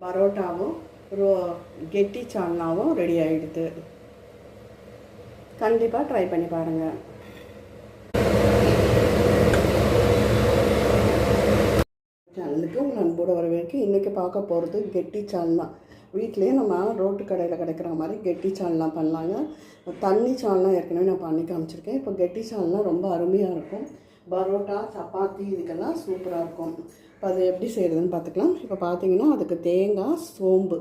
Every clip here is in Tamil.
பரோட்டாவும் ரோ கெட்டி சால்னாவும் ரெடி ஆகிடுது கண்டிப்பாக ட்ரை பண்ணி பாருங்கள் சேனலுக்கு உங்கள் அன்போட வரவேற்கு இன்றைக்கி பார்க்க போகிறது கெட்டி சால்னா. வீட்லேயே நம்ம ரோட்டு கடையில் கிடைக்கிற மாதிரி கெட்டி சால்னா பண்ணலாங்க. தண்ணி சால்னா ஏற்கனவே நான் பண்ணி காமிச்சிருக்கேன். இப்போ கெட்டி சால்னா ரொம்ப அருமையாக இருக்கும். பரோட்டா சப்பாத்தி இதுக்கெல்லாம் சூப்பராக இருக்கும். இப்போ அது எப்படி செய்கிறதுன்னு பார்த்துக்கலாம். இப்போ பார்த்தீங்கன்னா அதுக்கு தேங்காய் சோம்பு.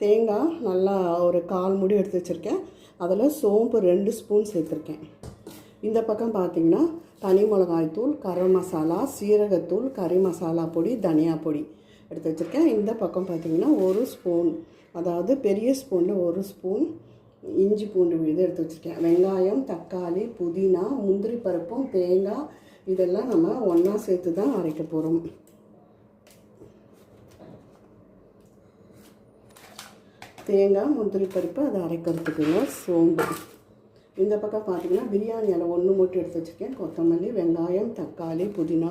தேங்காய் நல்லா ஒரு கால் முடி எடுத்து வச்சுருக்கேன். அதில் சோம்பு ரெண்டு ஸ்பூன் சேர்த்துருக்கேன். இந்த பக்கம் பார்த்தீங்கன்னா தனி மிளகாய் தூள் கரம் மசாலா சீரகத்தூள் கறி மசாலா பொடி தனியா பொடி எடுத்து வச்சுருக்கேன். இந்த பக்கம் பார்த்தீங்கன்னா ஒரு ஸ்பூன் அதாவது பெரிய ஸ்பூனில் ஒரு ஸ்பூன் இஞ்சி பூண்டு விழுது எடுத்து வச்சுருக்கேன். வெங்காயம் தக்காளி புதினா முந்திரி பருப்பும் தேங்காய் இதெல்லாம் நம்ம ஒன்றா சேர்த்து தான் அரைக்க போகிறோம் தேங்காய் முந்திரி பருப்பு அதை அரைக்கிறதுக்குங்க சோம்பு. இந்த பக்கம் பார்த்தீங்கன்னா பிரியாணி இலை ஒன்று மட்டும் எடுத்து வச்சுருக்கேன். கொத்தமல்லி வெங்காயம் தக்காளி புதினா.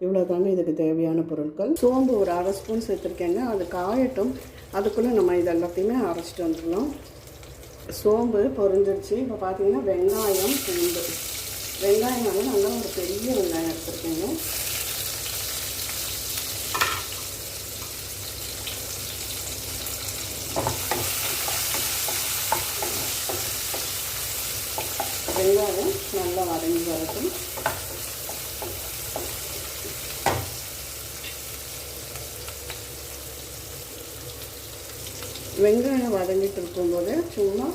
இவ்வளோ தாங்க இதுக்கு தேவையான பொருட்கள். சோம்பு ஒரு அரை ஸ்பூன் சேர்த்துருக்கேங்க. அது காயட்டும். அதுக்குள்ளே நம்ம இது எல்லாத்தையுமே அரைச்சிட்டு வந்துடலாம். சோம்பு பொரிஞ்சிருச்சு. இப்போ பார்த்தீங்கன்னா வெங்காயம் பூண்டு. வெங்காயம் வந்து நல்லா ஒரு பெரிய வெங்காயம் எடுத்துருக்கேங்க. வெங்காயம் வதங்கிட்டு இருக்கும்போது சும்மா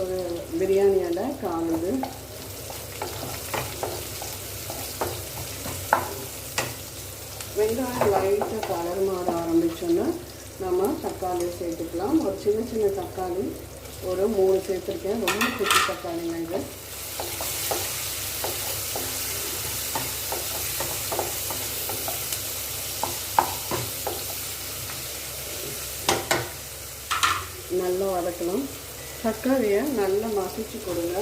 ஒரு பிரியாணி அடை காணுது வெங்காயம் லைட்டாக கலர் மாற ஆரம்பிச்சோன்னா நம்ம தக்காளி சேர்த்துக்கலாம். ஒரு சின்ன சின்ன தக்காளி ஒரு மூணு சேர்த்துருக்கேன். ரொம்ப குட்டி தக்காளிங்க இது. சேர்க்கணும் தக்காளியை நல்லா மசிச்சு கொடுங்க.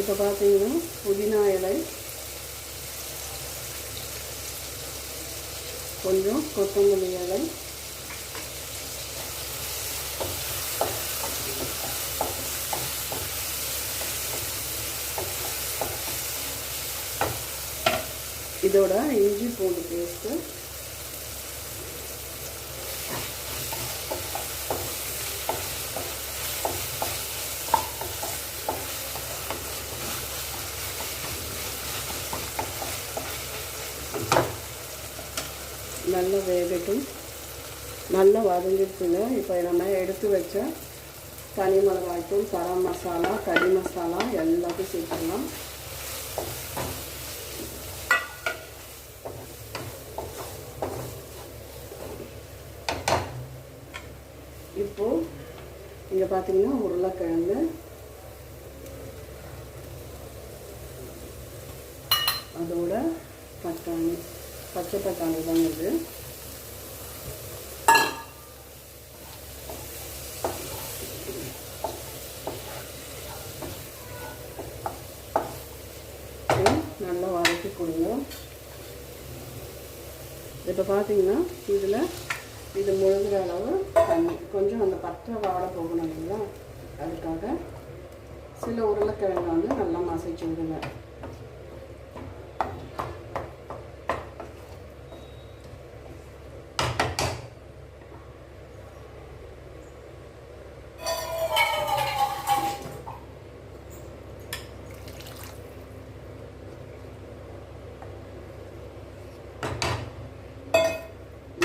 இப்போ பார்த்தீங்கன்னா புதினா இலை கொஞ்சம் கொத்தமல்லி இலை. இதோட இஞ்சி பூண்டு பேஸ்ட்டு நல்லா வேகட்டும். நல்லா வதங்கிடுச்சுங்க. இப்போ நம்ம எடுத்து வச்ச தனி மிளகாய்த்தூள் கரம் மசாலா கறி மசாலா எல்லாத்தையும் சேர்த்துக்கலாம் இப்போ இங்கே பார்த்தீங்கன்னா உருளைக்கிழங்கு. அதோட பட்டாணி பச்சை பட்டாணி தான் இது. நல்லா வதக்கி கொடுங்க. இப்போ பார்த்தீங்கன்னா இதில் இது முழுகிற அளவு தண்ணி. கொஞ்சம் அந்த பச்சை வாட போகணும் இல்லைங்களா? அதுக்காக சில உருளைக்கிழங்கு வந்து நல்லா மசைச்சு விடுங்க.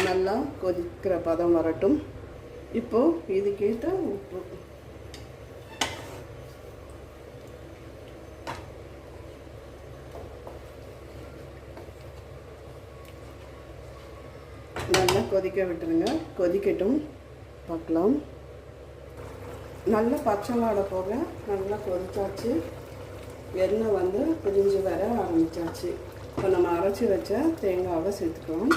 நல்லா கொதிக்கிற பதம் வரட்டும். இப்போ இதுக்கேற்ற உப்பு. நல்லா கொதிக்க விட்டுருங்க. கொதிக்கட்டும். பார்க்கலாம். நல்லா பச்சை வாடை போக நல்லா கொதிச்சாச்சு. எண்ணெய் வந்து பிரிஞ்சு வர ஆரம்பித்தாச்சு இப்போ நம்ம அரைச்சி வச்ச தேங்காவை சேர்த்துக்கலாம்.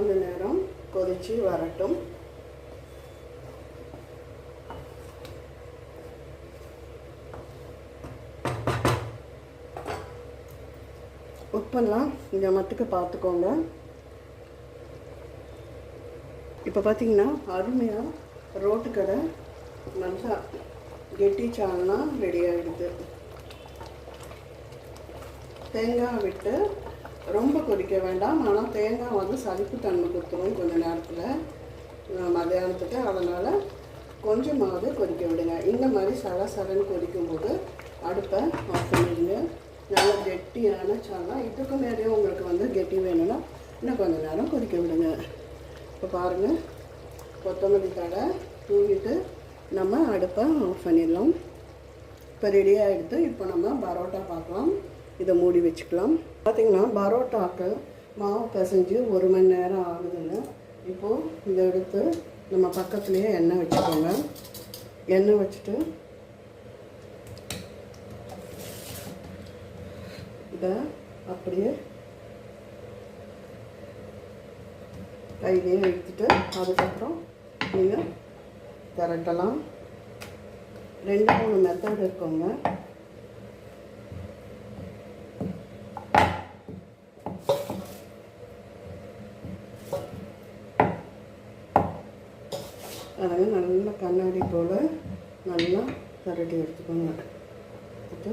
கொஞ்ச நேரம் கொதிச்சு வரட்டும். உப்பெல்லாம் இந்த மட்டுக்கு பார்த்துக்கோங்க. இப்போ பார்த்தீங்கன்னா அருமையாக ரோட்டு கடை நல்லா கெட்டி சால்னா ரெடி ஆகிடுது தேங்காய் விட்டு ரொம்ப கொதிக்க வேண்டாம். ஆனால் தேங்காய் வந்து சளிப்பு தன்மை கொடுத்துரும் கொஞ்ச நேரத்தில். மதியானத்துக்கு அதனால் கொஞ்சமாவது கொதிக்க விடுங்க. இந்த மாதிரி சல சலன்னு கொதிக்கும் போது அடுப்பை ஆஃப் பண்ணிடுங்க. நல்லா கெட்டியான சால்னா இதுக்கு மேலேயும் உங்களுக்கு வந்து கெட்டி வேணும்னா இன்னும் கொஞ்சம் நேரம் கொதிக்க விடுங்க. இப்போ பாருங்கள் கொத்தமல்லி தடை தூவிட்டு நம்ம அடுப்பை ஆஃப் பண்ணிடலாம். இப்போ ரெடியாக எடுத்து இப்போ நம்ம பரோட்டா பார்க்கலாம். இதை மூடி வச்சுக்கலாம். பார்த்திங்கன்னா பரோட்டாக்கு மாவு பிசைஞ்சு ஒரு மணி நேரம் ஆகுதுங்க. இப்போது இதை எடுத்து நம்ம பக்கத்துலேயே எண்ணெய் வச்சுக்கோங்க. எண்ணெய் வச்சுட்டு இதை அப்படியே கையிலேயே எடுத்துட்டு அதுக்கப்புறம் நீங்கள் திரட்டலாம். ரெண்டு மூணு மெத்தட் இருக்குங்க. அதை நல்லா கண்ணாடி போல் நல்லா திரட்டி எடுத்துக்கோங்க. எடுத்துட்டு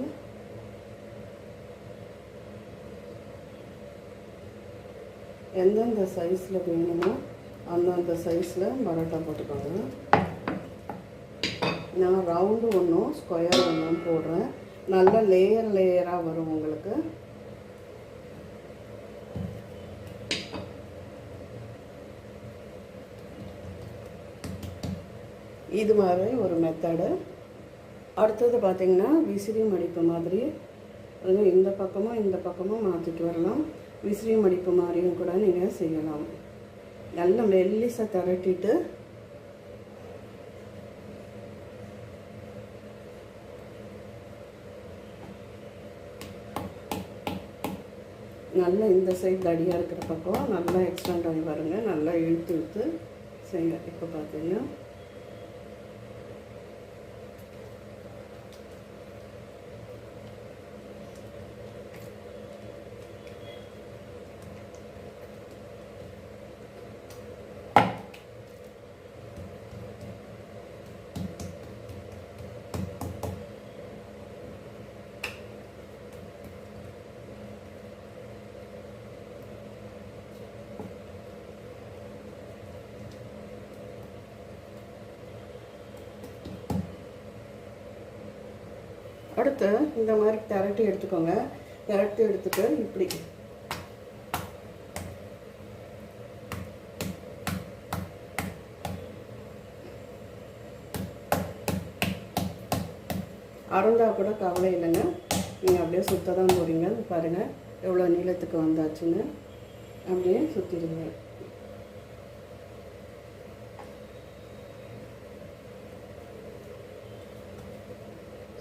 எந்தெந்த சைஸில் வேணுமோ அந்தந்த சைஸில் பரோட்டா போட்டுக்கோங்க. நான் ரவுண்டு ஒன்றும் ஸ்கொயர் ஒன்றும் போடுறேன். நல்லா லேயர் லேயராக வரும் உங்களுக்கு. இது மாதிரி ஒரு மெத்தடு அடுத்தது பார்த்திங்கன்னா விசிறி மடிப்பு மாதிரி. அது இந்த பக்கமும் இந்த பக்கமும் மாற்றிட்டு வரலாம். விசிறி மடிப்பு மாதிரியும் கூட நீங்கள் செய்யலாம். நல்ல மெல்லிசை திரட்டிட்டு நல்லா இந்த சைடு தடியாக இருக்கிற பக்கம் நல்லா எக்ஸ்டெண்ட் ஆகி வருங்க. நல்லா இழுத்து இழுத்து செய்யுங்க. இப்போ பார்த்தீங்கன்னா அடுத்து இந்த மாதிரி திரட்டி எடுத்துக்கோங்க. திரட்டி எடுத்துட்டு இப்படி. அறந்தால் கூட கவலை இல்லைங்க. நீங்கள் அப்படியே சுத்த தான் போகிறீங்க பாருங்கள் எவ்வளோ நீளத்துக்கு வந்தாச்சுன்னு. அப்படியே சுற்றிடுங்க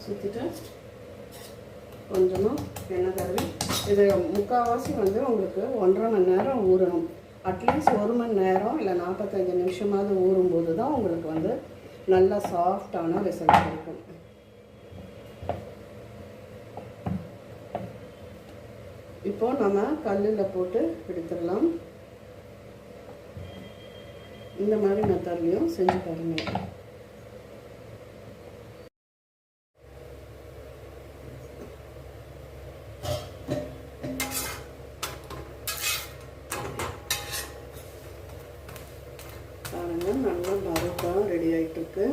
சுற்றிட்டு கொஞ்சமாக எண்ணெய் தடவி இது முக்கால்வாசி வந்து உங்களுக்கு ஒன்றரை மணி நேரம் ஊறணும். அட்லீஸ்ட் ஒரு மணி நேரம் இல்லை நாற்பத்தஞ்சு நிமிஷமாவது ஊறும்போது தான் உங்களுக்கு வந்து நல்லா சாஃப்டான ரிசல்ட் கிடைக்கும். இப்போ நம்ம கல்லில் போட்டு எடுத்துடலாம். இந்த மாதிரி மெத்தட்லையும் செஞ்சு பாருங்கள் பாருங்க நல்லா பரோட்டா ரெடி ஆகிட்டுருக்கு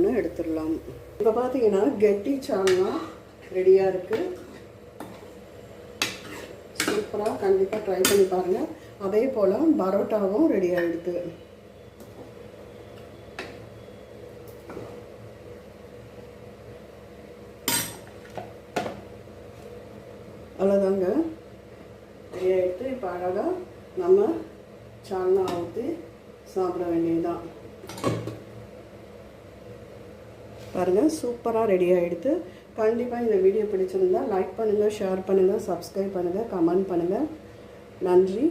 ஒன்று எடுத்துடலாம். இப்போ பார்த்தீங்கன்னா கெட்டி சால்னா ரெடியாக இருக்குது சூப்பராக கண்டிப்பாக ட்ரை பண்ணி பாருங்கள் அதே போல் பரோட்டாவும் ரெடி ஆகிடுது அவ்வளோதாங்க ரெடி ஆகிடுத்து இப்போ அழகாக நம்ம சால்னா ஊற்றி சாப்பிட வேண்டியதுதான். பாருங்கள் சூப்பராக ரெடி ஆகிடுது கண்டிப்பாக இந்த வீடியோ பிடிச்சிருந்தா லைக் பண்ணுங்கள் ஷேர் பண்ணுங்கள் சப்ஸ்கிரைப் பண்ணுங்கள் கமெண்ட் பண்ணுங்கள் நன்றி.